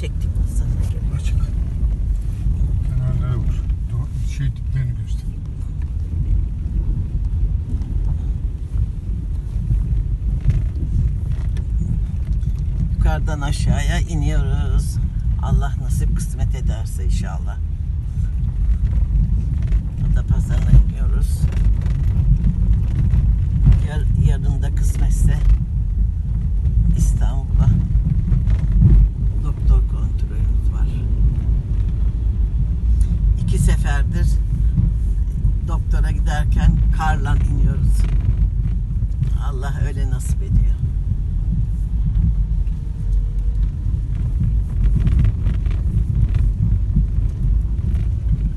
çektik masasına gerek. Açık. Kenarlara vur. Doğru, şey diplerini göster. Yukarıdan aşağıya iniyoruz. Allah nasip kısmet ederse inşallah. Adapazarı'na iniyoruz. Yar, yarın da kısmetse İki seferdir doktora giderken karla iniyoruz. Allah öyle nasip ediyor.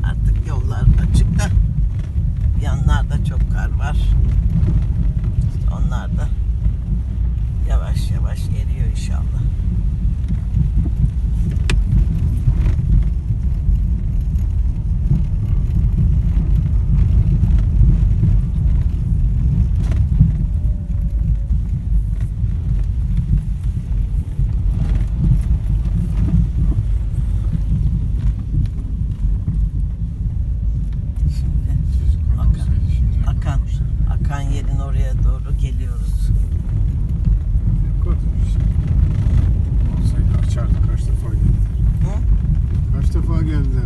Artık yollar açık da yanlarda çok kar var. İşte onlar da yavaş yavaş eriyor inşallah. Oraya doğru geliyoruz. Olsaydı açardı kaç defa geldiler. Hı? Kaç defa geldiler.